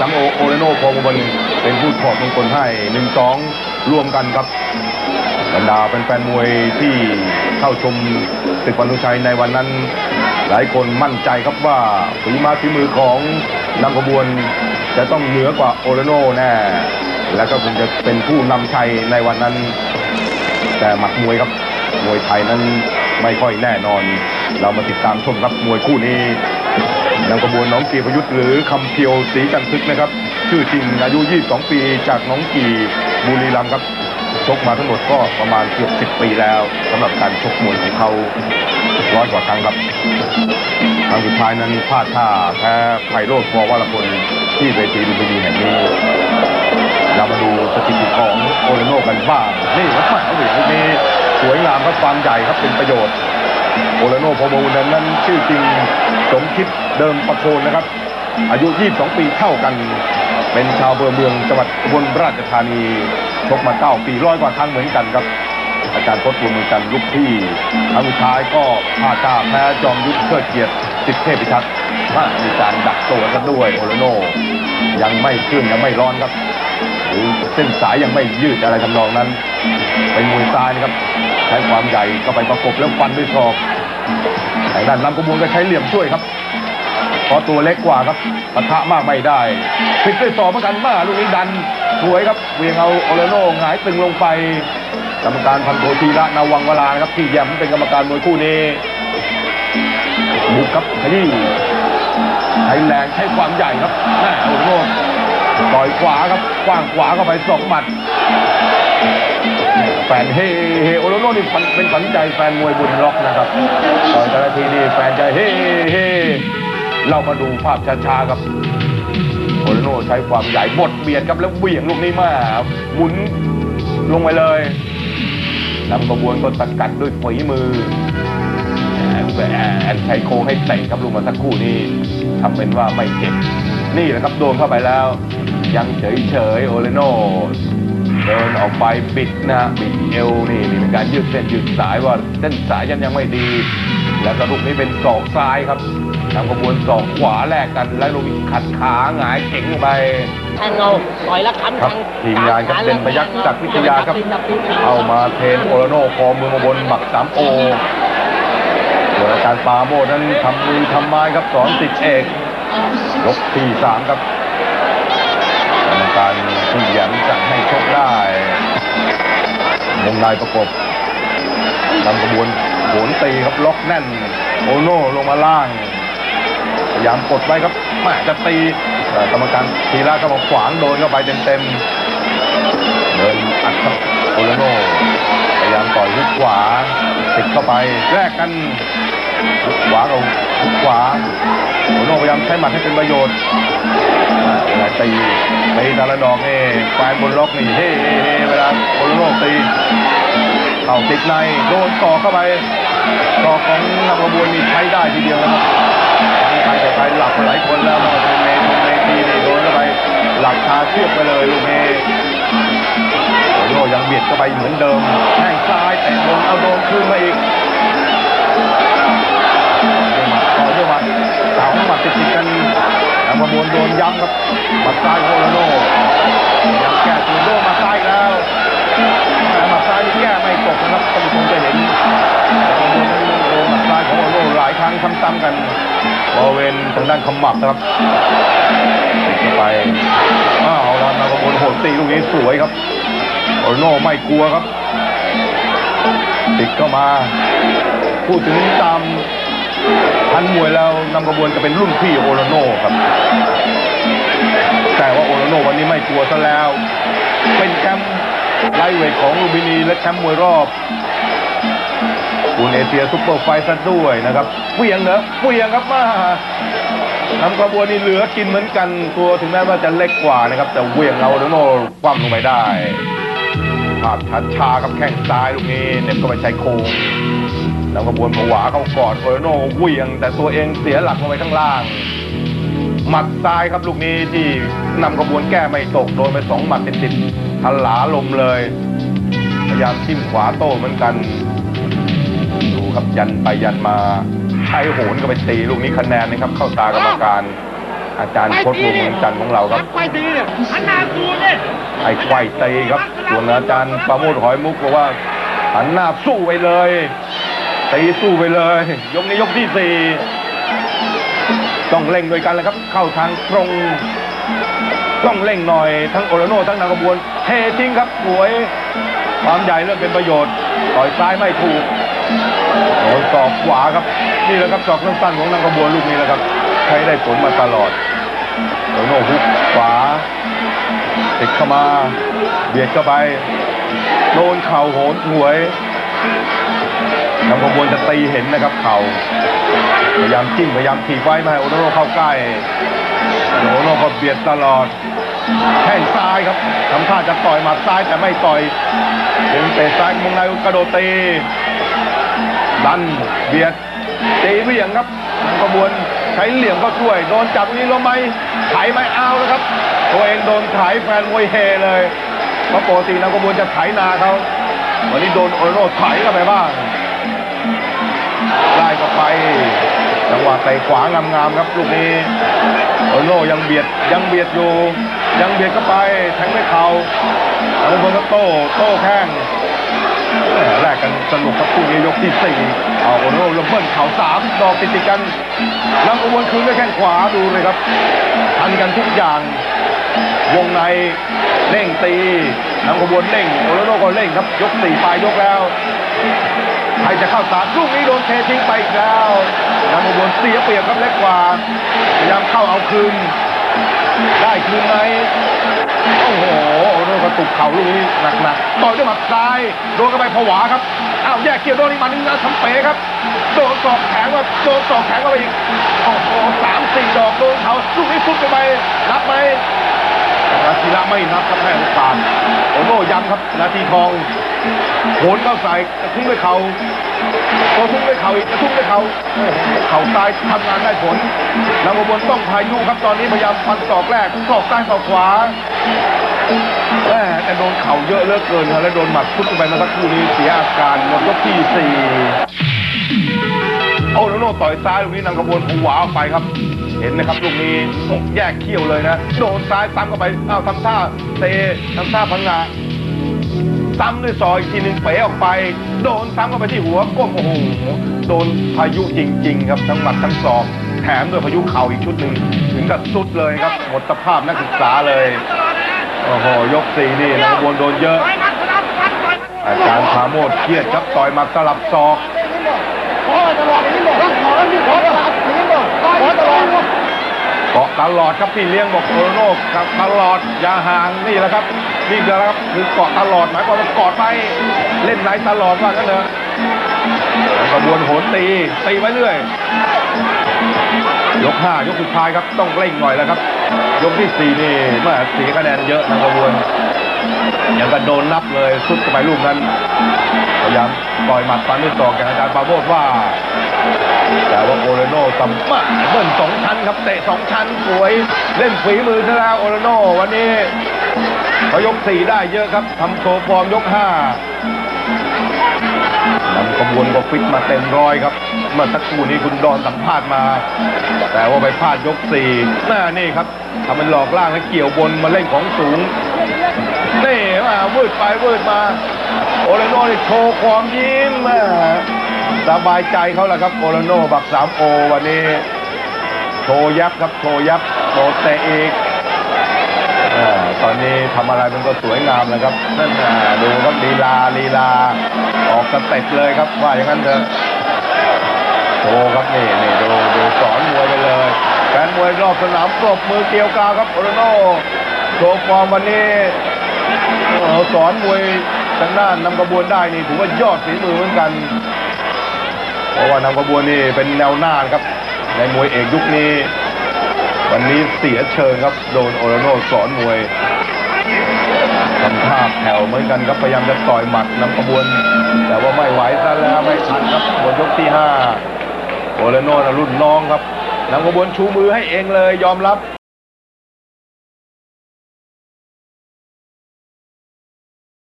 จังโอโอเรโนพอมบนเป็นผู้ถอดมงคลให้หนึ่งสองรวมกันครับบรรดาเป็นแฟนๆมวยที่เข้าชมศึกวันทุชัยในวันนั้น หลายคนมั่นใจครับว่าฝีมาฝีมือของนำขบวน จะต้องเหนือกว่าโอเรโนแน่ และก็คงจะเป็นผู้นำชัยในวันนั้น แต่หมัดมวยครับมวยไทยนั้นไม่ค่อยแน่นอน เรามาติดตามชมครับมวยคู่นี้ นำกระบวนน้องกีประยุทธ์หรือคำเพียวศรีจันทึกนะครับ ชื่อจริงอายุ 22 ปีจากน้องกีบุรีรัมย์ครับชกมาทั้งหมดก็ประมาณเกือบ10 ปีแล้วสำหรับการชกมวยของเขาร้อยกว่าครั้งครับครั้งสุดท้ายนั้นพลาดท่าแพ้ไพโรจน์วอวรพลที่เวทีลุมพินีแห่งนี้เรามาดูสถิติของโอเรโนกันบ้างนี่ครับแหม่เหรียญลูนี้สวยงามครับความใหญ่ครับเป็นประโยชน์ โอเรโนโพโมวุนนั้นชื่อจริงสมคิดเดิมประโคนนะครับ อายุ 22 ปีเท่ากัน เป็นชาวอำเภอเมืองจังหวัดอุบลราชธานีชกมา9ปีร้อยกว่าครั้งเหมือนกันครับ อาจารย์พจน์บุญมืองจันลูกพี่ครั้งสุดท้ายก็พลาดท่าแพ้จอมยุทธเชิดเกียรติสิทธิเทพิทักษ์ว่ามีการดักตัวกันด้วยโอเรโนยังไม่เครื่องยังไม่ร้อนครับ หรือเส้นสายยังไม่ยืดอะไรทำนองนั้น เป็นมวยซ้ายนะครับ ใช้ความใหญ่ก็ไปประกบแล้วฟันด้วยศอกทางด้านลำกระบวนก็ใช้เหลี่ยมช่วยครับเพราะตัวเล็กกว่าครับปะทะมากไม่ได้พลิกด้วยศอกเหมือนกันมาลูกนี้ดันสวยครับเวียงเอาโอเลโน่หงายตึงลงไปกรรมการพันโทธีระนาวังเวลานะครับที่แยมเป็นกรรมการมวยคู่นี้บุกครับขยี้ใช้แรงใช้ความใหญ่ครับแม่โอเลโน่ ต่อยขวาครับกว้างขวาเข้าไปสองหมัด แฟนเฮเฮโอโลโน่นี่เป็นฝันใจแฟนมวยบุญล็อกนะครับต่อยแต่ละทีนี่แฟนใจเฮเฮเรามาดูภาพช้าๆครับโอโลโน่ใช้ความใหญ่บดเบียดครับแล้วเบี่ยงลูกนี้มาหมุนลงไปเลยนำกระบวนก็สกัดด้วยฝีมือแอนแอนใช้โค้งให้เตะครับลูกมาสักคู่นี้ทำเป็นว่าไม่เจ็บนี่แหละครับโดนเข้าไปแล้ว ยังเฉยๆโอเลโนเดินออกไปบิดนะบิดเอวนี่นี่เป็นการยืดเส้นยืดสายว่าเส้นสายยันยังไม่ดี แล้วก็ลูกนี้เป็นศอกซ้ายครับทำกระบวนศอกขวาแลกกันแล้วลูกนี้ขัดขาหงายเข่งลงไปแทงเอาต่อยแล้วค้ำครับทีมงานครับเด่นประยักษ์ศักดิ์วิทยาครับเอามาเทรนโอโรโนคอเมืองอุบนหมักสามโอส่วนอาจารย์ปาโมดนั้นทำมือทำไม้ครับสอนติดเอกยกที่สามครับ กรรมการที่แหยมสั่งให้ชกได้วงในประกบนำกระบวนโหนตีครับล็อกแน่น โอโน่ลงมาล่าง พยายามกดไว้ครับแม่จะตีกรรมการทีละก็มาขวางโดนเข้าไปเต็มๆเดินอัดครับโอลโนพยายามต่อยหุกขวาติดเข้าไปแลกกันหุกขวากับหุกขวาโอลโนพยายามใช้หมัดให้เป็นประโยชน์ ลาตีตีแต่ละดอกนี่แฟนบนล็อกนี่เฮ้เวลาโอเลโนตีเข่าติดในโดนต่อเข้าไปต่อของนำกระบวนนี่ใช้ได้ทีเดียวนะครับใครแต่ใครหลับหลายคนแล้วเป็นเมนูเมทีนี่โดนเข้าไปหลับคาเชือกไปเลยลูกนี้โอโยยังเบียดเข้าไปเหมือนเดิมแข้งซ้ายแต่โดนเอาโดนคืนมาอีก บริเวณทางด้านขมับนะครับติดเข้าไปอ้าวแล้วนากระบวนโหดตีลูกนี้สวยครับโอโน่ไม่กลัวครับ ติดเข้ามา พูดถึงตามพันมวยแล้วนำกระบวนจะเป็นรุ่นพี่โอโลโน่ครับ แต่ว่าโอโลโน่วันนี้ไม่กลัวซะแล้ว เป็นแชมป์ไลเวทของลูมพินีและแชมป์มวยรอบ คุณเอเชียซุปเปอร์ไฟซะด้วยนะครับเวียงเหรอเวียงครับมานำกระบวนนี่เหลือกินเหมือนกันตัวถึงแม้ว่าจะเล็กกว่านะครับ แต่เวียงเอาโดโน่คว่ำลงไปได้ภาพชัดชากับแข้งซ้ายลูกนี้เน็บก็ไปใช้โค้งนำกระบวนผวาเข้ากอดโอโรโน่เวียง แต่ตัวเองเสียหลักลงไปข้างล่างหมัดซ้ายครับลูกนี้ที่นำกระบวนแก้ไม่ตกโดนไปสองหมัดติดๆทลาลมเลย พยายามจิ้มขวาโต้เหมือนกัน ครับยันไปยันมาใช้โหนก็ไปตีลูกนี้คะแนนนะครับเข้าตากรรมการอาจารย์พจน์วงศ์เมืองจันทร์ของเราครับไปตีเนี่ยหันหน้าสู้เนี่ยไอ้ไขว้ตีครับส่วนอาจารย์ประโมทหอยมุกบอกว่าหันหน้าสู้ไปเลยตีสู้ไปเลย ยกนี้ยกที่สี่ต้องเร่งด้วยกันเลยครับ เข้าทางตรง ต้องเร่งหน่อยทั้งโอโรโนทั้งนางกระบวนเททิ้งครับสวย ความใหญ่เริ่มเป็นประโยชน์ต่อยซ้ายไม่ถูก โอ้ศอกขวาครับ นี่แหละครับศอกสั้นๆของนางกระบวนลูกนี้แหละครับ ใช้ได้ผลมาตลอดโอโรโนฮุกขวาติดเข้ามาเบียดเข้าไปโดนเข่าโหนหวยนำขบวนจะตีเห็นนะครับ เข่าพยายามจิ้มพยายามถีบไว้ไม่ให้โอโนโนเข้าใกล้โอโนโนก็เบียดตลอดแข้งซ้ายครับทำท่าจะต่อยหมัดซ้ายแต่ไม่ต่อยเป็นเตะซ้ายวงในกระโดดตี ดันเบียดตีเวี่ยงครับนำขบวนใช้เหลี่ยมก็ช่วย โดนจับนี้ลมไหมไถไม่เอาแล้วครับ ตัวเองโดนไถแฟนมวยเฮเลยเพราะปกตินำขบวนจะไถนาเขาวันนี้โดนโอโรโนไถเข้าไปบ้างไล่ก็ไปจังหวะเตะขวางามๆครับลูกนี้โอโน่ยังเบียดยังเบียดอยู่ ยังเบียดเข้าไปแทงด้วยเข่าแล้วบนก็โต้โต้แข้ง แหม่แลกกันสนุกครับคู่นี้ยกที่สี่เอาโอโน่ลมเบิ้ลเข่าสามดอกติดติดกันนำขบวนคืนด้วยแข้งขวาดูเลยครับทันกันทุกอย่างวงในเร่งตีนำขบวนเร่งโอโลโนก็เร่งครับ ยกสี่ปลายยกแล้วใครจะเข้าสามลูกนี้โดนเททิ้งไปอีกแล้วนำขบวนเสียเปรียบครับเล็กกว่าพยายามเข้าเอาคืนได้คืนไหม โอโลกระตุกเข่าลูกนี้หนักๆต่อยด้วยหมัดซ้ายโดนเข้าไปผวาครับอ้าวแยกเกี่ยวโดนอีกหมัดนึงนะทำเป๋ครับโดนศอกแข็งว่าโดนศอกแข็งเข้าไปอีกโอ้โหสามสี่ดอกโดนเขาลูกนี้ฟุดเข้าไปรับไหมนาทีละไม่นับครับให้โอกาสโอโน่ย้ำครับ นาทีทองโหนเข้าใส่กระทุ้งด้วยเขากระทุ้งด้วยเขาอีกกระทุ้งด้วยเขาเข่าซ้ายทำงานได้ผลนำขบนต้องพายุครับตอนนี้พยายามฟันศอกแรกศอกซ้ายศอกขวา แม่แต่โดนเข่าเยอะเหลือเกินครับแล้วโดนหมัดพุดเข้าไปเมาสักครู่นี้เสียอาการหมดยกที่สี่โอโนโน่ต่อยซ้ายลูกนี้นำขบวนผวาออกไปครับ เห็นไหมครับลูกนี้แยกเขี้ยวเลยนะ โดนซ้ายซ้ำเข้าไปอ้าวทำท่าเตะทำท่าพังงาซ้ำด้วยซอยอีกทีหนึ่งเป๋ออกไป โดนซ้ำเข้าไปที่หัวก้มโอ้โหโดนพายุจริง ๆ ครับทั้งหมัดทั้งศอก แถมด้วยพายุเข่าอีกชุดหนึ่งถึงกับสุดเลยครับหมดสภาพนักศึกษาเลย โอ้โหยกสี่นี่นักบวนโดนเยอะ อาจารย์พาโมดเครียดครับต่อยมัดสลับศอกขอตลอดนี่บอกขอแล้วนี่ขอตลอดนี่บอกอดเกาะตลอดครับพี่เลี้ยงบอกโอโนกับตลอดอย่าห่างนี่แหละครับนี่แหละครับคือเกาะตลอดหมายความว่ากอดไปเล่นไหนตลอดว่ากันเถอะกระบวนโหนตีตีไว้เรื่อยยกห้ายกสุดท้ายครับต้องเร่งหน่อยแล้วครับ ยกที่สี่นี่เมื่อสีคะแนนเยอะนะกระบวนยังกระโดนนับเลยสุดเข้าไปลูกนั้นพยายามต่อยหมัดฟันด้วยศอกอย่างอาจารย์ปาโมดว่า แต่ว่าโอเรโน่สัมมาเบิ้ลสองชั้นครับเตะสองชั้นสวย เล่นฝีมือซะแล้วโอเรโน่วันนี้เขายกสี่ได้เยอะครับทำโชว์ฟอร์มยกห้า นำขบวนก็ฟิตมาเต็มร้อยครับ เมื่อสักครู่นี้คุณดอนสัมภาษณ์มา แต่ว่าไปพลาดยกสี่หน้านี่ครับทำมันหลอกล่างให้เกี่ยวบนมาเล่นของสูงนี่มาวืดไปวืดมา โอเรโน่โชว์ความยิ้มม่สบายใจเขาแหละครับโอเรโน่บักสามโอวันนี้ โชว์ยับครับโชว์ยับโชว์เตะอีก อาตอนนี้ทำอะไรมันก็สวยงามเลยครับนั่นน่ะดูครับลีลาลีลา ออกสเต็ปเลยครับว่าอย่างนั้นเถอะโชว์ครับนี่นี่ดูดูสอนมวยไปเลยแฟนมวยรอบสนามปรบมือเกลียวกราวครับโอรโน่โชว์ฟอร์มวันนี้เออสอนมวยทางด้านนำกระบวนได้นี่ถือว่ายอดฝีมือเหมือนกัน เพราะว่านำกระบวนนี่เป็นแนวหน้านะครับในมวยเอกยุคนี้ วันนี้เสียเชิงครับ โดนโอโรโนสอนมวยทำท่าแผ่วเหมือนกันครับพยายามจะต่อยหมัดนำขบวน แต่ว่าไม่ไหวซะแล้วไม่ทันครับบนยกที่ห้าโอโรโนรุ่นน้องครับนำขบวนชูมือให้เองเลยยอมรับ